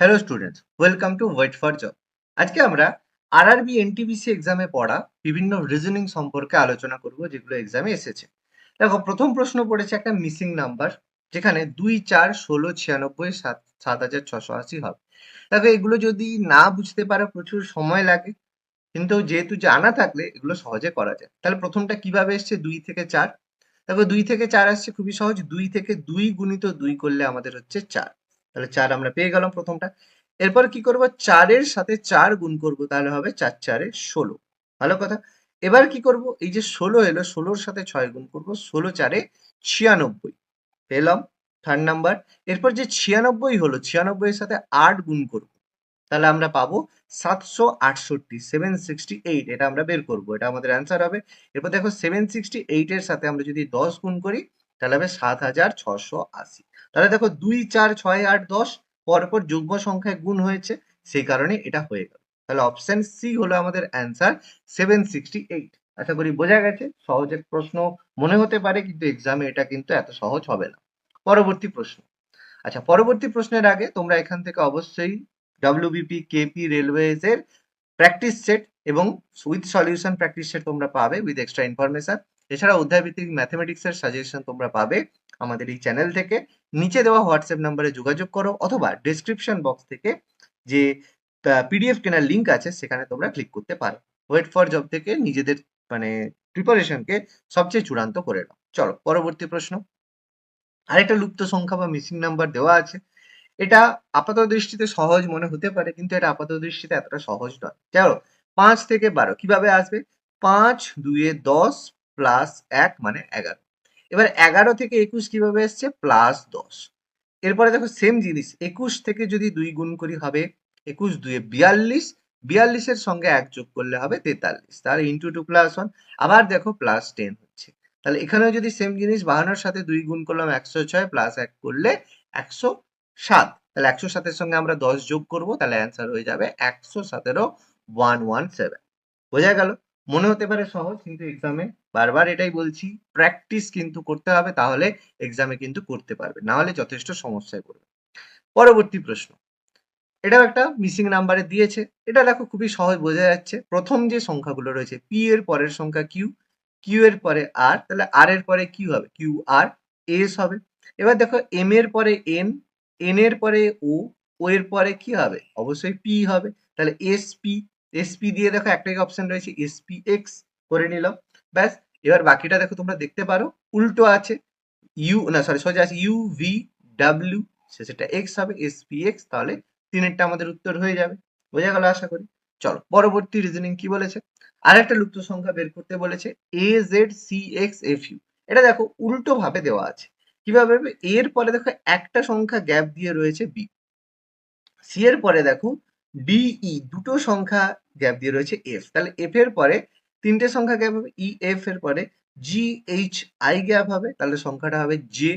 Hello students welcome to wait for job আজকে আমরা RRB NTPC এক্সামে পড়া বিভিন্ন রিজনিং সম্পর্কে আলোচনা করব, যেগুলো এক্সামে এসেছে। দেখো, প্রথম প্রশ্ন পড়েছে একটা মিসিং নাম্বার যেখানে দুই চার ষোলো ছিয়ানব্বই সাত সাত হাজার ছশো আশি হবে। দেখো, এগুলো যদি না বুঝতে পারো, প্রচুর সময় লাগে। কিন্তু যেহেতু জানা থাকলে, এগুলো সহজে করা যায়। তাহলে প্রথমটা কীভাবে এসছে? দুই থেকে চার। দেখো, দুই থেকে চার আসছে খুবই সহজ। দুই থেকে দুই গুণিত দুই করলে আমাদের হচ্ছে চার। তাহলে চার আমরা পেয়ে গেলাম প্রথমটা। এরপর কি করব? চারের সাথে চার গুণ করব, তাহলে হবে চার চারে ষোলো। ভালো কথা। এবার কি করব? এই যে ষোলো এলো, ষোলোর সাথে ছয় গুণ করব, ষোলো চারে ছিয়ানব্বই। পেলাম থার্ড নাম্বার এরপর যে ছিয়ানব্বই হলো ছিয়ানব্বই এর সাথে আট গুণ করব, তাহলে আমরা পাবো সাতশো আটষট্টি সেভেন সিক্সটি এইট এটা আমরা বের করব, এটা আমাদের অ্যান্সার হবে। এরপর দেখো সেভেন সিক্সটি এইট এর সাথে আমরা যদি দশ গুণ করি, তাহলে হবে সাত হাজার ছশো আশি। তাহলে দেখো দুই, চার, ছয়, আট, দশ, পরপর যুগ্ম সংখ্যায় গুণ হয়েছে, সেই কারণে এটা হয়ে গেল। তাহলে অপশন সি হলো আমাদের অ্যান্সার সেভেন সিক্সটি এইট আশা করি বোঝা গেছে সহজ এক প্রশ্ন মনে হতে পারে, কিন্তু এক্সামে এটা কিন্তু এত সহজ হবে না। পরবর্তী প্রশ্ন। আচ্ছা পরবর্তী প্রশ্নের আগে তোমরা এখান থেকে অবশ্যই ডাব্লিউবিপি কেপি রেলওয়েজ এর প্র্যাকটিস সেট এবং উইথ সলিউশন প্র্যাকটিস সেট তোমরা পাবে উইথ এক্সট্রা ইনফরমেশন এছাড়া অধ্যায়ভিত্তিক ম্যাথমেটিক্স এর সাজেশন তোমরা পাবে আমাদের এই চ্যানেল থেকে। নিচে দেওয়া হোয়াটসঅ্যাপ নাম্বারে যোগাযোগ করো অথবা ডেসক্রিপশন বক্স থেকে যে পিডিএফ কেনার লিঙ্ক আছে, সেখানে তোমরা ক্লিক করতে পারো। ওয়েট ফর জব থেকে নিজেদের মানে প্রিপারেশনকে সবচেয়ে চূড়ান্ত করে নাও। চলো, পরবর্তী প্রশ্ন। আরেকটা লুপ্ত সংখ্যা বা মিসিং নাম্বার দেওয়া আছে। এটা আপাত দৃষ্টিতে সহজ মনে হতে পারে, কিন্তু এটা আপাত দৃষ্টিতে এতটা সহজ নয়। চলো, পাঁচ থেকে বারো, কীভাবে আসবে? পাঁচ, দুয়ে দশ প্লাস এক মানে এগারো। এবার এগারো থেকে একুশ কীভাবে এসছে? প্লাস দশ। এরপরে দেখো সেম জিনিস, একুশ থেকে যদি দুই গুণ করি হবে, একুশ দুয়ে বিয়াল্লিশ, বিয়াল্লিশের সঙ্গে এক যোগ করলে হবে তেতাল্লিশ। তাহলে ইন্টু টু প্লাস ওয়ান আবার দেখো প্লাস টেন হচ্ছে। তাহলে এখানেও যদি সেম জিনিস বাহানোর সাথে দুই গুণ করলাম একশো ছয় প্লাস এক করলে একশো সাত। তাহলে একশো সাতের সঙ্গে আমরা দশ যোগ করব, তাহলে অ্যান্সার হয়ে যাবে একশো সতেরো ওয়ান ওয়ান সেভেন বোঝা গেল? মনে হতে পারে সহজ, কিন্তু এক্সামে বারবার এটাই বলছি প্র্যাকটিস কিন্তু করতে হবে, তাহলে এক্সামে কিন্তু করতে পারবে, না হলে যথেষ্ট সমস্যায় পড়বে। পরবর্তী প্রশ্ন, এটাও একটা মিসিং নাম্বারে দিয়েছে, এটা দেখো খুবই সহজ বোঝা যাচ্ছে, প্রথম যে সংখ্যাগুলো রয়েছে পি এর পরের সংখ্যা কিউ কিউ এর পরে আর তাহলে আর এর পরে কিউ হবে কিউ আর এস হবে, এবার দেখো এম এর পরে এন এন এর পরে ও ও এর পরে কি হবে, অবশ্যই পি হবে, তাহলে এস পি এস পি দিয়ে দেখো একটাই অপশন রয়েছে এস পি এক্স করে নিলাম, ব্যাস এবার বাকিটা দেখো তোমরা দেখতে পারো। উল্টো আছে ইউ না সরি সোজা আছে ইউ ভি ডাব্লিউ সেটা এক্স হবে এস পি এক্স তাহলে তিনেরটা আমাদের উত্তর হয়ে যাবে। বোঝা গেল আশা করি? চলো, পরবর্তী রিজনিং কি বলেছে? আরেকটা লুপ্ত সংখ্যা বের করতে বলেছে A Z C X F U এটা দেখো উল্টো ভাবে দেওয়া আছে। কীভাবে এর পরে দেখো একটা সংখ্যা গ্যাপ দিয়ে রয়েছে বি সি এর পরে দেখো ডিই দুটো সংখ্যা গ্যাপ দিয়ে রয়েছে এফ তাহলে এফ এর পরে তিনটে সংখ্যা গ্যাপ হবে ই এফ এর পরে জি এইচ আই গ্যাপ হবে, তাহলে সংখ্যাটা হবে জে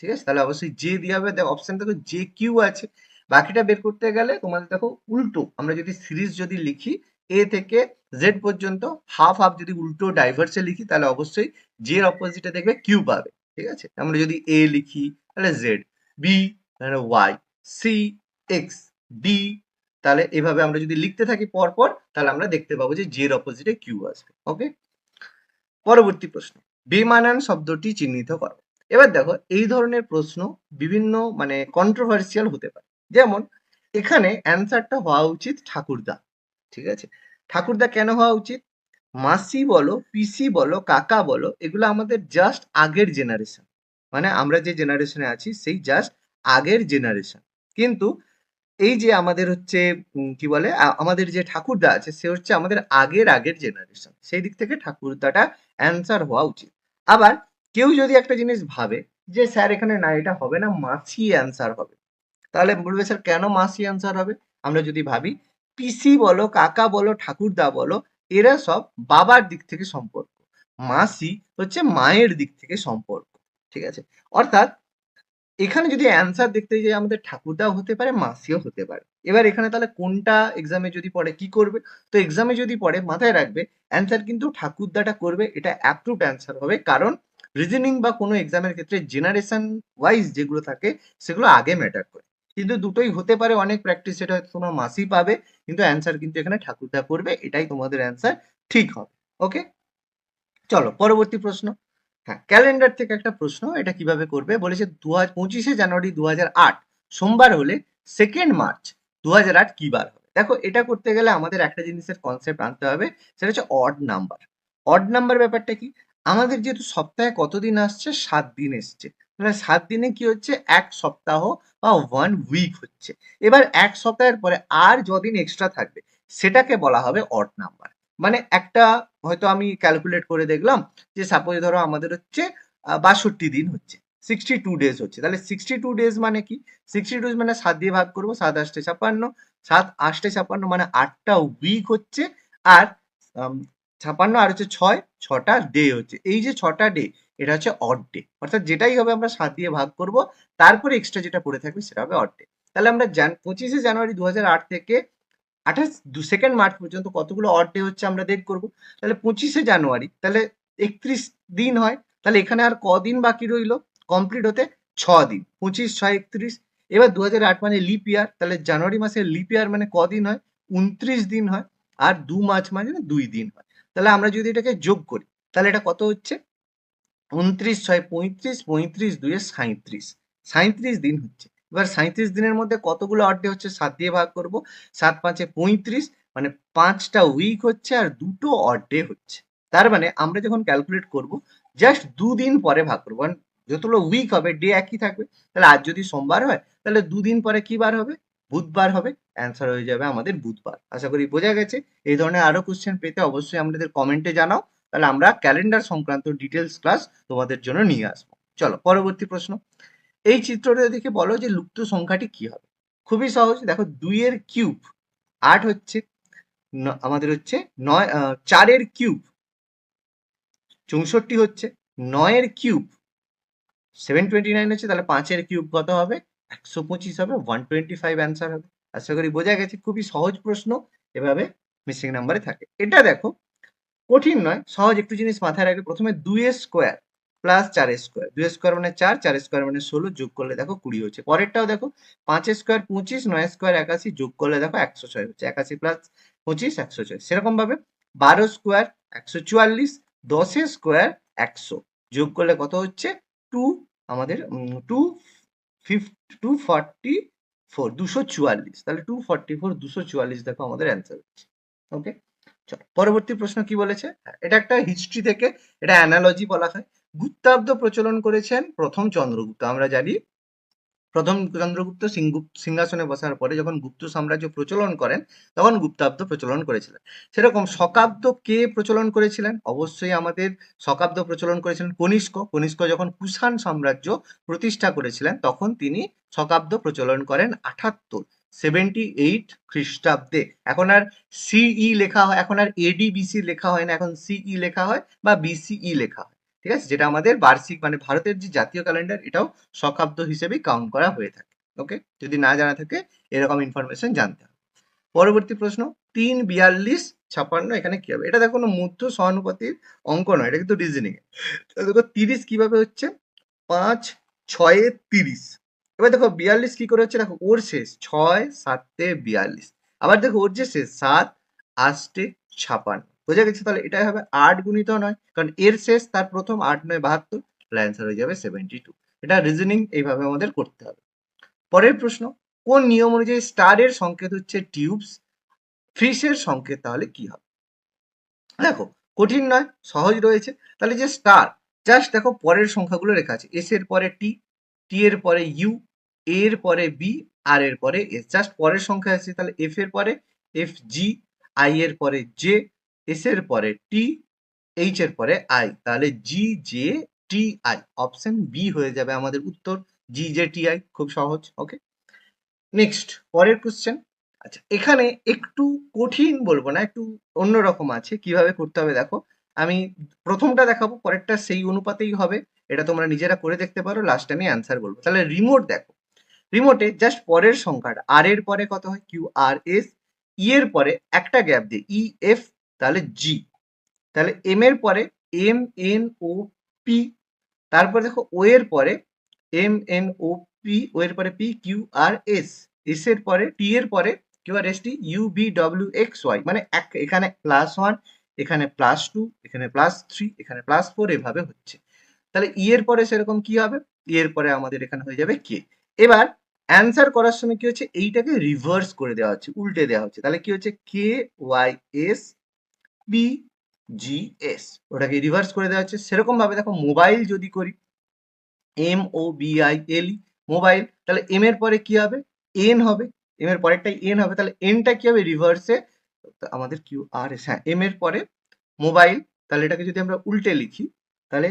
ঠিক আছে? তাহলে অবশ্যই জে দিয়ে হবে, দেখো অপশন দেখো জে কিউ আছে। বাকিটা বের করতে গেলে তোমাদের দেখো উল্টো, আমরা যদি সিরিজ যদি লিখি এ থেকে জেড পর্যন্ত হাফ হাফ যদি উল্টো ডাইভার্সে লিখি, তাহলে অবশ্যই জের অপোজিটে দেখবে কিউ পাবে, ঠিক আছে? আমরা যদি এ লিখি, তাহলে জেড বি তাহলে ওয়াই সি এক্স ডি তাহলে এভাবে আমরা যদি লিখতে থাকি পরপর, তাহলে আমরা দেখতে পাবো যে জের অপোজিটে কিউ আসবে, ওকে? পরবর্তী প্রশ্ন, বেমানান শব্দটি চিহ্নিত করো। এবার দেখো, এই ধরনের প্রশ্ন বিভিন্ন মানে কন্ট্রোভার্সিয়াল হতে পারে। যেমন, এখানে অ্যান্সারটা হওয়া উচিত ঠাকুরদা, ঠিক আছে? ঠাকুরদা কেন হওয়া উচিত? মাসি বলো, পিসি বলো, কাকা বলো, এগুলো আমাদের জাস্ট আগের জেনারেশন মানে আমরা যে জেনারেশনে আছি, সেই জাস্ট আগের জেনারেশন কিন্তু এই যে আমাদের হচ্ছে কি বলে আমাদের যে ঠাকুরদা আছে, সে হচ্ছে আমাদের আগের আগের জেনারেশন সেই দিক থেকে ঠাকুরদাটা অ্যান্সার হওয়া উচিত। আবার কেউ যদি একটা জিনিস ভাবে যে, স্যার, এখানে না, এটা হবে না, মাসি অ্যান্সার হবে। তাহলে বলবে, স্যার, কেন মাসি অ্যান্সার হবে? আমরা যদি ভাবি, পিসি বলো, কাকা বলো, ঠাকুরদা বলো, এরা সব বাবার দিক থেকে সম্পর্ক। মাসি হচ্ছে মায়ের দিক থেকে সম্পর্ক। ঠিক আছে? অর্থাৎ এখানে যদি অ্যান্সার দেখতে যাই, আমাদের ঠাকুরদাও হতে পারে, মাসিও হতে পারে। এবার এখানে তাহলে কোনটা এক্সামে যদি পড়ে, কি করবে? তো এক্সামে যদি পড়ে, মাথায় রাখবে অ্যান্সার কিন্তু ঠাকুরদাটা করবে, এটা অ্যাপ্রুভড অ্যান্সার হবে। কারণ রিজনিং বা কোনো এক্সামের ক্ষেত্রে জেনারেশন ওয়াইজ যেগুলো থাকে, সেগুলো আগে ম্যাটার করে। কিন্তু দুটোই হতে পারে, অনেক প্র্যাকটিস সেটা হয়তো তোমরা মাসই পাবে, কিন্তু অ্যান্সার কিন্তু এখানে ঠাকুরদা করবে, এটাই তোমাদের অ্যান্সার ঠিক হবে। ওকে চলো, পরবর্তী প্রশ্ন। হ্যাঁ ক্যালেন্ডার থেকে একটা প্রশ্ন, এটা কীভাবে করবে? বলেছে দু পঁচিশে জানুয়ারি দু সোমবার হলে সেকেন্ড মার্চ দু আট কি বার হবে? দেখো, এটা করতে গেলে আমাদের একটা জিনিসের কনসেপ্ট আনতে হবে, সেটা হচ্ছে অড নাম্বার অড নাম্বার ব্যাপারটা কি? আমাদের যেহেতু সপ্তাহে কতদিন আসছে? সাত দিন এসছে। তাহলে সাত দিনে কি হচ্ছে? এক সপ্তাহ বা ওয়ান উইক হচ্ছে। এবার এক সপ্তাহের পরে আর যদিন এক্সট্রা থাকবে, সেটাকে বলা হবে অড নাম্বার মানে একটা হয়তো আমি ক্যালকুলেট করে দেখলাম যে সাপোজ ধরো আমাদের হচ্ছে বাষট্টি দিন হচ্ছে সিক্সটি টু ডেজ হচ্ছে। তাহলে সিক্সটি টু ডেজ মানে কি? সিক্সটি টু মানে সাত দিয়ে ভাগ করব, সাত আষ্টে ছাপ্পান্ন সাত আষ্টে ছাপ্পান্ন মানে আটটা উইক হচ্ছে, আর ছাপ্পান্ন আর হচ্ছে ছয়, ছটা ডে হচ্ছে। এই যে ছটা ডে এটা হচ্ছে অড ডে অর্থাৎ যেটাই হবে আমরা সাত দিয়ে ভাগ করব, তারপরে এক্সট্রা যেটা পড়ে থাকবে সেটা হবে অড ডে তাহলে আমরা পঁচিশে জানুয়ারি দু থেকে আঠাশ, দু সেকেন্ড মার্চ পর্যন্ত কতগুলো অড ডে হচ্ছে আমরা দেখ করব। তাহলে পঁচিশে জানুয়ারি, তাহলে একত্রিশ দিন হয়, তাহলে এখানে আর কদিন বাকি রইল? কমপ্লিট হতে ছ দিন, পঁচিশ, ছয়, একত্রিশ। এবার দু হাজার আট মানে লিপ ইয়ার তাহলে জানুয়ারি মাসে লিপ ইয়ার মানে কদিন হয়? উনত্রিশ দিন হয়, আর দু মার্চ মানে দুই দিন হয়। তাহলে আমরা যদি এটাকে যোগ করি, তাহলে এটা কত হচ্ছে? উনত্রিশ, ছয়, পঁয়ত্রিশ পঁয়ত্রিশ দুয়ে সাঁত্রিশ সাঁত্রিশ দিন হচ্ছে। এবার সাঁত্রিশ দিনের মধ্যে কতগুলো অড ডে হচ্ছে সাত দিয়ে ভাগ করব? সাত পাঁচে পঁয়ত্রিশ মানে পাঁচটা উইক হচ্ছে আর দুটো অড ডে হচ্ছে। তার মানে আমরা যখন ক্যালকুলেট করব জাস্ট দুদিন পরে ভাগ করব। কারণ যতগুলো উইক হবে ডে একই থাকবে। তাহলে আজ যদি সোমবার হয়, তাহলে দুদিন পরে কি বার হবে? বুধবার হবে। অ্যান্সার হয়ে যাবে আমাদের বুধবার। আশা করি বোঝা গেছে। এই ধরনের আরও কোশ্চেন পেতে অবশ্যই আমাদের কমেন্টে জানাও। তাহলে আমরা ক্যালেন্ডার সংক্রান্ত ডিটেলস ক্লাস তোমাদের জন্য নিয়ে আসব। চলো, পরবর্তী প্রশ্ন। এই চিত্রটা দেখে বলো যে লুপ্ত সংখ্যাটি কি হবে? খুবই সহজ। দেখো, দুইয়ের কিউব, আট হচ্ছে আমাদের হচ্ছে নয় চারের কিউব, চৌষট্টি হচ্ছে নয়ের কিউব, সেভেন টোয়েন্টি নাইন হচ্ছে, তাহলে পাঁচের কিউব কত হবে? একশো পঁচিশ হবে, ওয়ান টোয়েন্টি ফাইভ অ্যান্সার হবে। আশা করি বোঝা গেছে, খুবই সহজ প্রশ্ন, এভাবে মিসিং নাম্বারে থাকে। এটা দেখো, কঠিন নয়, সহজ একটু জিনিস মাথায় রাখবে। প্রথমে দুইয়ের স্কোয়ার প্লাস চারের স্কোয়ার দুই স্কোয়ার মানে চার চার স্কোয়ার মানে ষোলো, যোগ করলে দেখো কুড়ি হচ্ছে। পরেরটাও দেখো, পাঁচ স্কোয়ার পঁচিশ, নয় স্কোয়ার একাশি, যোগ করলে দেখো একশো ছয় হচ্ছে। একাশি প্লাস পঁচিশ, একশো ছয়। সেরকম ভাবে বারো স্কোয়ার একশো চুয়াল্লিশ দশের স্কোয়ার একশো। যোগ করলে কত হচ্ছে? টু আমাদের two fifty two forty four দুশো চুয়াল্লিশ। তাহলে টু ফর্টি ফোর দুশো চুয়াল্লিশ দেখো আমাদের অ্যান্সার হচ্ছে। ওকে চলো, পরবর্তী প্রশ্ন কি বলেছে? এটা একটা হিস্ট্রি থেকে, এটা অ্যানালজি বলা হয়। গুপ্তাব্দ প্রচলন করেছেন প্রথম চন্দ্রগুপ্ত, আমরা জানি। প্রথম চন্দ্রগুপ্ত সিংহাসনে বসার পরে যখন গুপ্ত সাম্রাজ্য প্রচলন করেন, তখন গুপ্তাব্দ প্রচলন করেছিলেন। সেরকম শকাব্দ কে প্রচলন করেছিলেন? অবশ্যই আমাদের শকাব্দ প্রচলন করেছিলেন কনিষ্ক। কনিষ্ক যখন কুষাণ সাম্রাজ্য প্রতিষ্ঠা করেছিলেন, তখন তিনি শকাব্দ প্রচলন করেন আঠাত্তর সেভেন্টি এইট খ্রিস্টাব্দে। এখন আর সিই লেখা হয়, এখন আর এডি বিসি লেখা হয় না, এখন সিই লেখা হয় বা বিসিই লেখা হয়। ঠিক আছে? যেটা আমাদের বার্ষিক মানে ভারতের যে জাতীয় ক্যালেন্ডার এটাও শকাব্দ হিসেবে কাউন্ট করা হয়ে থাকে। ওকে যদি না জানা থাকে, এরকম ইনফরমেশন জানতে হবে। পরবর্তী প্রশ্ন, তিন বিয়াল্লিশ ছাপান্ন এখানে কি হবে? এটা দেখো কোনো মধ্য সহানুপাতির অঙ্ক নয়, এটা কিন্তু রিজনিং দেখো তিরিশ কীভাবে হচ্ছে? পাঁচ, ছয়ে তিরিশ। এবার দেখো বিয়াল্লিশ কি করে হচ্ছে? দেখো, ওর শেষ, ছয়, সাতে বিয়াল্লিশ। আবার দেখো ওর যে শেষ, সাত, আষ্টে ছাপান্ন। বোঝা গেছে? তাহলে এটাই হবে আট গুণিত নয়, কারণ এর শেষ, তার প্রথম আট নয় বাহাত্তর, তাহলে অ্যান্সার হয়ে যাবে সেভেন্টি টু এটা রিজনিং এইভাবে আমাদের করতে হবে। পরের প্রশ্ন, কোন নিয়ম অনুযায়ী স্টারের সংকেত হচ্ছে টিউবস ফিশের সংকেত তাহলে কি হবে? দেখো, কঠিন নয়, সহজ রয়েছে। তাহলে যে স্টার জাস্ট দেখো পরের সংখ্যাগুলো লেখা আছে এস এর পরে টি টি এর পরে ইউ এর পরে বি আর এর পরে এস জাস্ট পরের সংখ্যা আছে, তাহলে এফ এর পরে এফ জি আই এর পরে জে এস এর পরে টি এইচ এর পরে আই তাহলে G J T I option B হয়ে যাবে আমাদের উত্তর। জি জে টি আই খুব সহজ ওকে নেক্সট পরের কোশ্চেন আচ্ছা এখানে একটু কঠিন বলব না, একটু অন্যরকম আছে, কীভাবে করতে হবে দেখো। আমি প্রথমটা দেখাবো, পরেরটা সেই অনুপাতেই হবে, এটা তোমরা নিজেরা করে দেখতে পারো লাস্ট আমি অ্যান্সার বলব। তাহলে রিমোট দেখো। রিমোটে জাস্ট পরের সংখ্যাটা আর এর পরে কত হয়? কিউ আর এস ই এর পরে একটা গ্যাপ দিয়ে ই এফ তাহলে জি তাহলে এম এর পরে এম এন ও পি তারপরে দেখো ও এর পরে M N O P O এর পরে P Q R S S এর পরে টি এর পরে Q R S T U B W X Y মানে এক এখানে প্লাস ওয়ান এখানে প্লাস টু এখানে প্লাস থ্রি এখানে প্লাস ফোর এভাবে হচ্ছে। তাহলে ই এর পরে সেরকম কি হবে? ই এর পরে আমাদের এখানে হয়ে যাবে কে এবার অ্যান্সার করার সময় কি হচ্ছে? এইটাকে রিভার্স করে দেওয়া হচ্ছে, উল্টে দেওয়া হচ্ছে। তাহলে কি হচ্ছে? K Y S P G S ওটাকে রিভার্স করে দেওয়া হচ্ছে। সেরকম ভাবে দেখো মোবাইল যদি করি M O B I L mobile তাহলে এম এর পরে কি হবে? এন হবে। এম এর পরেরটাই এন হবে। তাহলে এনটা কি হবে? রিভার্সে আমাদের কিউ আর এস হ্যাঁ এম এর পরে মোবাইল তাহলে এটাকে যদি আমরা উল্টে লিখি, তাহলে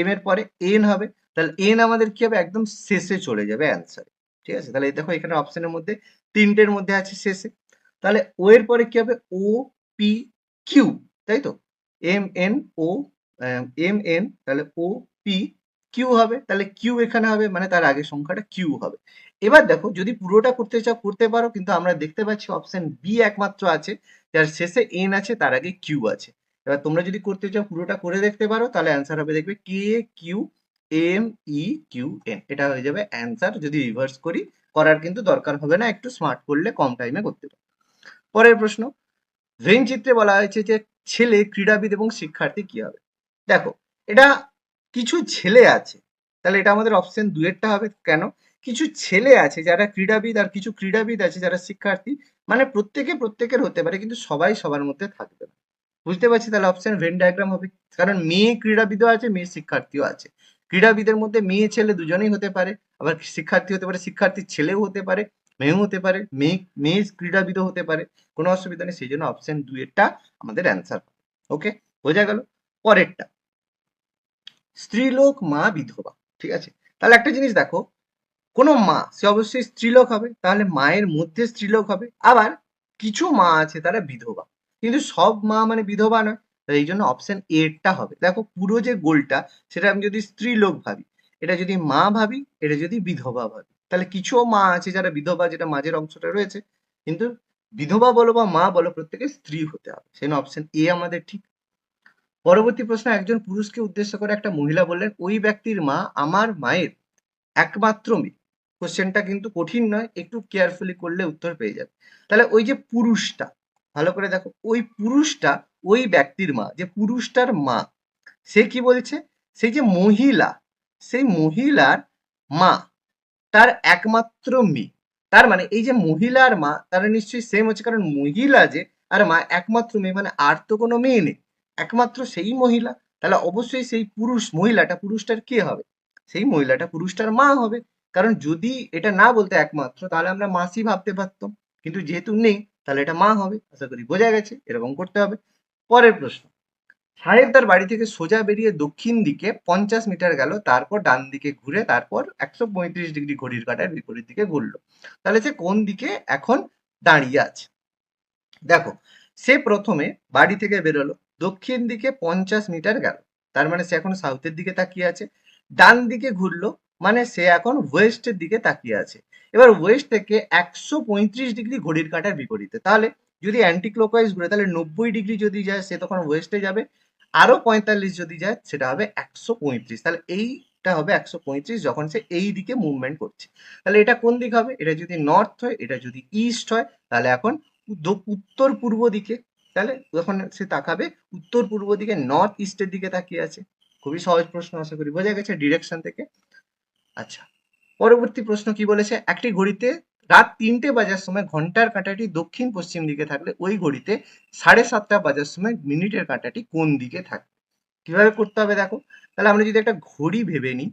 এম এর পরে এন হবে। তাহলে এন আমাদের কি হবে? একদম শেষে চলে যাবে অ্যান্সার ঠিক আছে? তাহলে দেখো এখানে অপশনের মধ্যে, তিনটের মধ্যে আছে শেষে। তাহলে ও এর পরে কি হবে? ও পি কিউ তাই তো M N O M N তাহলে ও পি কিউ হবে, তাহলে কিউ এখানে হবে মানে তার আগের সংখ্যাটা কিউ হবে। এবার দেখো, যদি পুরোটা করতে চাও, করতে পারো, কিন্তু আমরা দেখতে পাচ্ছি অপশন বি একমাত্র আছে, যার শেষে এন আছে, তার আগে কিউ আছে। এবার তোমরা যদি করতে চাও, পুরোটা করে দেখতে পারো, তাহলে অ্যান্সার হবে দেখবে K Q M E Q N এটা হয়ে যাবে অ্যান্সার যদি রিভার্স করি, করার কিন্তু দরকার হবে না, একটু স্মার্ট করলে কম টাইমে করতে পারো। পরের প্রশ্ন ভেন চিত্রে বলা হয়েছে যে ছেলে, ক্রীড়াবিদ এবং শিক্ষার্থী কি হবে? দেখো, এটা কিছু ছেলে আছে, তাহলে এটা আমাদের অপশন দুয়েরটা হবে। কেন? কিছু ছেলে আছে যারা ক্রীড়াবিদ আর কিছু ক্রীড়াবিদ আছে যারা শিক্ষার্থী মানে প্রত্যেকে প্রত্যেকের হতে পারে, কিন্তু সবাই সবার মধ্যে থাকবে না। বুঝতে পারছি তাহলে অপশন ভেন ডায়াগ্রাম হবে। কারণ মেয়ে ক্রীড়াবিদও আছে, মেয়ে শিক্ষার্থীও আছে। ক্রীড়াবিদের মধ্যে মেয়ে, ছেলে দুজনেই হতে পারে, আবার শিক্ষার্থী হতে পারে শিক্ষার্থীর ছেলেও হতে পারে। মেয়েও হতে পারে, মেয়ে মেয়ে ক্রীড়াবিদও হতে পারে, কোনো অসুবিধা নেই, সেই জন্য অপশন দুইয়েরটা আমাদের অ্যান্সার ওকে বোঝা গেল? পরেরটা, স্ত্রীলোক, মা, বিধবা, ঠিক আছে? তাহলে একটা জিনিস দেখো, কোনো মা, সে অবশ্যই স্ত্রীলোক হবে, তাহলে মায়ের মধ্যে স্ত্রীলোক হবে, আবার কিছু মা আছে তারা বিধবা, কিন্তু সব মা মানে বিধবা নয় এই জন্য অপশন এরটা হবে। দেখো পুরো যে গোলটা সেটা আমি যদি স্ত্রীলোক ভাবি, এটা যদি মা ভাবি, এটা যদি বিধবা ভাবি তাহলে কিছু মা আছে যারা বিধবা, যেটা মাঝের অংশটা রয়েছে। কিন্তু বিধবা বলো বা মা বলো প্রত্যেকে স্ত্রী হতে হবে। সেই অপশন এ আমাদের ঠিক। পরবর্তী প্রশ্ন, একজন পুরুষকে উদ্দেশ্য করে একটা মহিলা বললেন, ওই ব্যক্তির মা আমার মায়ের একমাত্র মেয়ে। কোশ্চেনটা কিন্তু কঠিন নয়, একটু কেয়ারফুলি করলে উত্তর পেয়ে যাবে। তাহলে ওই যে পুরুষটা, ভালো করে দেখো, ওই পুরুষটা, ওই ব্যক্তির মা, যে পুরুষটার মা, সে কি বলছে? সেই যে মহিলা, সেই মহিলার মা তার একমাত্র মেয়ে। তার মানে এই যে মহিলার মা, তারা নিশ্চয়ই সেম হচ্ছে, কারণ মহিলা যে আর মা একমাত্র মেয়ে মানে আর তো কোনো মেয়ে নেই। একমাত্র সেই মহিলা, তাহলে অবশ্যই সেই পুরুষ মহিলাটা, পুরুষটার কে হবে? সেই মহিলাটা পুরুষটার মা হবে। কারণ যদি এটা না বলতে একমাত্র, তাহলে আমরা মাসি ভাবতে পারতাম। কিন্তু যেহেতু নেই, তাহলে এটা মা হবে। আশা করি বোঝা গেছে, এরকম করতে হবে। পরের প্রশ্ন। সাহেব তার বাড়ি থেকে সোজা বেরিয়ে দক্ষিণ দিকে পঞ্চাশ মিটার গেল, তারপর ডান দিকে ঘুরে তারপর একশো পঁয়ত্রিশ ডিগ্রি ঘড়ির কাটার বিপরীত দিকে ঘুরলো। তাহলে সে কোন দিকে এখন দাঁড়িয়ে আছে? দেখো, সে প্রথমে বাড়ি থেকে বেরোলো, দক্ষিণ দিকে পঞ্চাশ মিটার গেল, তার মানে সে এখন সাউথের দিকে তাকিয়ে আছে। ডান দিকে ঘুরলো মানে সে এখন ওয়েস্টের দিকে তাকিয়ে আছে। এবার ওয়েস্ট থেকে একশো পঁয়ত্রিশ ডিগ্রি ঘড়ির কাঁটার বিপরীতে, তাহলে যদি অ্যান্টি ক্লকওয়াইজ ঘুরে, তাহলে নব্বই ডিগ্রি যদি যায়, সে তখন ওয়েস্টে যাবে। আরও পঁয়তাল্লিশ যদি যায়, সেটা হবে একশো পঁয়ত্রিশ। তাহলে এইটা হবে একশো পঁয়ত্রিশ যখন সে এই দিকে মুভমেন্ট করছে। তাহলে এটা কোন দিক হবে? এটা যদি নর্থ হয়, এটা যদি ইস্ট হয়, তাহলে এখন উত্তর পূর্ব দিকে। তাহলে যখন সে তাকাবে, উত্তর পূর্ব দিকে নর্থ ইস্টের দিকে তাকিয়ে আছে। খুবই সহজ প্রশ্ন আশা করি। বোঝা গেছে ডিরেকশন থেকে? আচ্ছা পরবর্তী প্রশ্ন কি বলেছে? একটি ঘড়িতে রাত তিনটে বাজার সময় ঘণ্টার কাঁটাটি দক্ষিণ পশ্চিম দিকে থাকলে ওই ঘড়িতে সাড়ে সাতটা বাজার সময় মিনিটের কাঁটাটি কোন দিকে থাকবে কীভাবে করতে হবে দেখো? তাহলে আমরা যদি একটা ঘড়ি ভেবে নিই,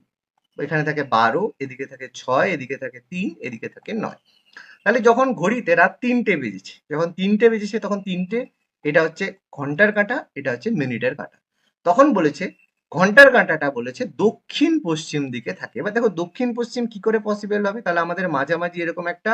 এখানে থাকে বারো, এদিকে থাকে ছয়, এদিকে থাকে তিন, এদিকে থাকে নয়। তাহলে যখন ঘড়িতে রাত তিনটে বেজেছে, যখন তিনটে বেজেছে তখন তিনটে, এটা হচ্ছে ঘণ্টার কাঁটা, এটা হচ্ছে মিনিটের কাঁটা। তখন বলেছে ঘণ্টার কাঁটাটা বলেছে, দক্ষিণ পশ্চিম দিকে থাকে। এবার দেখো, দক্ষিণ পশ্চিম কি করে পসিবল হবে? তাহলে আমাদের মাঝামাঝি এরকম একটা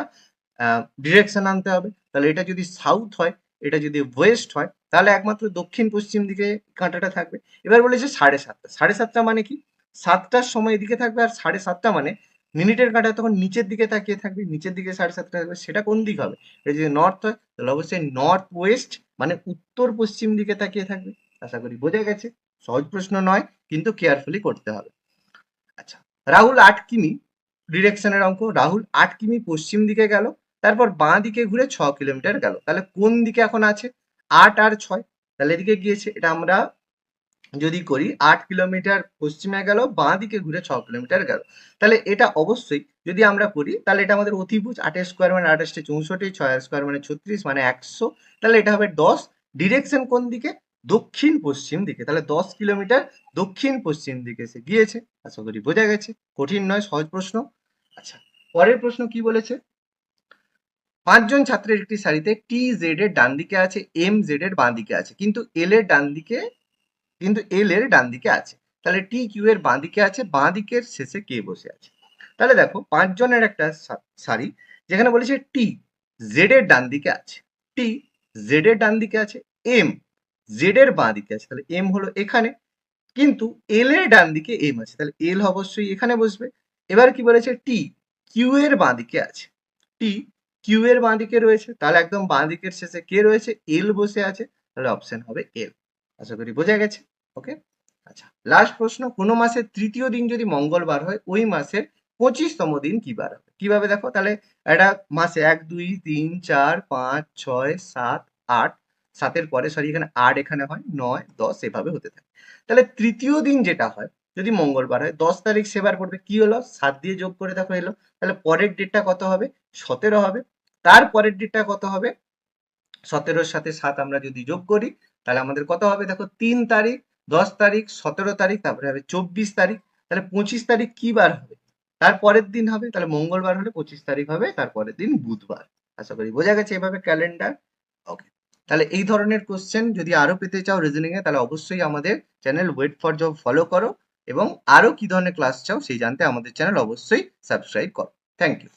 ডিরেকশন আনতে হবে। তাহলে এটা যদি সাউথ হয়, এটা যদি ওয়েস্ট হয়, তাহলে একমাত্র দক্ষিণ পশ্চিম দিকে কাঁটাটা থাকবে। এবার বলেছে সাড়ে সাতটা। সাড়ে সাতটা মানে কি? সাতটার সময় এদিকে থাকবে আর সাড়ে সাতটা মানে মিনিটের কাঁটা তখন নিচের দিকে তাকিয়ে থাকবে। নিচের দিকে সাড়ে সাতটা থাকবে, সেটা কোন দিক হবে? এটা যদি নর্থ হয়, তাহলে অবশ্যই নর্থ ওয়েস্ট মানে উত্তর পশ্চিম দিকে তাকিয়ে থাকবে। আশা করি বোঝা গেছে। সহজ প্রশ্ন নয়, কিন্তু কেয়ারফুলি করতে হবে। আচ্ছা রাহুল আট কিমি ডিরেকশনের অঙ্ক। রাহুল আট কিমি পশ্চিম দিকে গেল, তারপর বাঁ দিকে ঘুরে ছ কিলোমিটার গেল। তাহলে কোন দিকে এখন আছে? আট আর ছয়। তাহলে এদিকে গিয়েছে, এটা আমরা যদি করি, আট কিলোমিটার পশ্চিমে গেল, বাঁ দিকে ঘুরে ছ কিলোমিটার গেল। তাহলে এটা অবশ্যই যদি আমরা করি, তাহলে এটা আমাদের অতিভুজ। আটের স্কোয়ার মানে আঠাশটি চৌষট্টি ছয়ের স্কোয়ার মানে ছত্রিশ মানে একশো। তাহলে এটা হবে দশ। ডিরেকশন কোন দিকে? দক্ষিণ পশ্চিম দিকে, তাহলে দশ কিলোমিটার দক্ষিণ পশ্চিম দিকে সে গিয়েছে। আশা করি বোঝা গেছে, কঠিন নয়, সহজ প্রশ্ন। আচ্ছা পরের প্রশ্ন কি বলেছে? পাঁচজন ছাত্রের একটি সারিতে টি জেড এর ডান দিকে আছে এম জেড এর বাঁ দিকে আছে, কিন্তু এল এর ডান দিকে কিন্তু এল এর ডান দিকে আছে। তাহলে টি কিউ এর বাঁ দিকে আছে বাঁ দিকের শেষে কে বসে আছে? তাহলে দেখো, পাঁচজনের একটা সারি, যেখানে বলেছে টি জেড এর ডান দিকে আছে টি জেড এর ডান দিকে আছে এম জেড এর বাঁ দিকে আছে, তাহলে এম হলো এখানে, কিন্তু এল এর ডান দিকে এম আছে, তাহলে এল অবশ্যই এখানে বসবে। এবার কি বলেছে? টি কিউ এর বাঁ দিকে আছে। টি কিউ এর বাঁ দিকে রয়েছে, তাহলে একদম বাঁ দিকের শেষে কে রয়েছে? এল বসে আছে, তাহলে অপশন হবে এল আশা করি বোঝা গেছে ওকে আচ্ছা লাস্ট প্রশ্ন, কোনো মাসের তৃতীয় দিন যদি মঙ্গলবার হয়, ওই মাসের পঁচিশতম দিন কি বার হবে? কীভাবে দেখো? তাহলে একটা মাসে এক, দুই, তিন, চার, পাঁচ, ছয়, সাত, আট সাতের পরে সরি এখানে আট এখানে হয়, নয়, দশ এভাবে হতে থাকে। তাহলে তৃতীয় দিন যেটা হয়, যদি মঙ্গলবার হয়, দশ তারিখ সেবার পড়বে কি হলো? সাত দিয়ে যোগ করে দেখো এলো। তাহলে পরের ডেটটা কত হবে? সতেরো হবে। তার পরের ডেটটা কত হবে? সতেরোর সাথে সাত আমরা যদি যোগ করি, তাহলে আমাদের কত হবে? দেখো, তিন তারিখ, দশ তারিখ, সতেরো তারিখ, তারপরে হবে চব্বিশ তারিখ। তাহলে পঁচিশ তারিখ কি বার হবে? তার পরের দিন হবে, তাহলে মঙ্গলবার হলে পঁচিশ তারিখ হবে, তার পরের দিন বুধবার। আশা করি বোঝা গেছে এভাবে ক্যালেন্ডার ওকে তাহলে এই ধরনের কোশ্চেন যদি আরও পেতে চাও রিজনিং এ, তাহলে অবশ্যই আমাদের channel wait for job follow করো এবং আরও কি ধরনের ক্লাস চাও সেই জানতে আমাদের চ্যানেল অবশ্যই সাবস্ক্রাইব করো। Thank you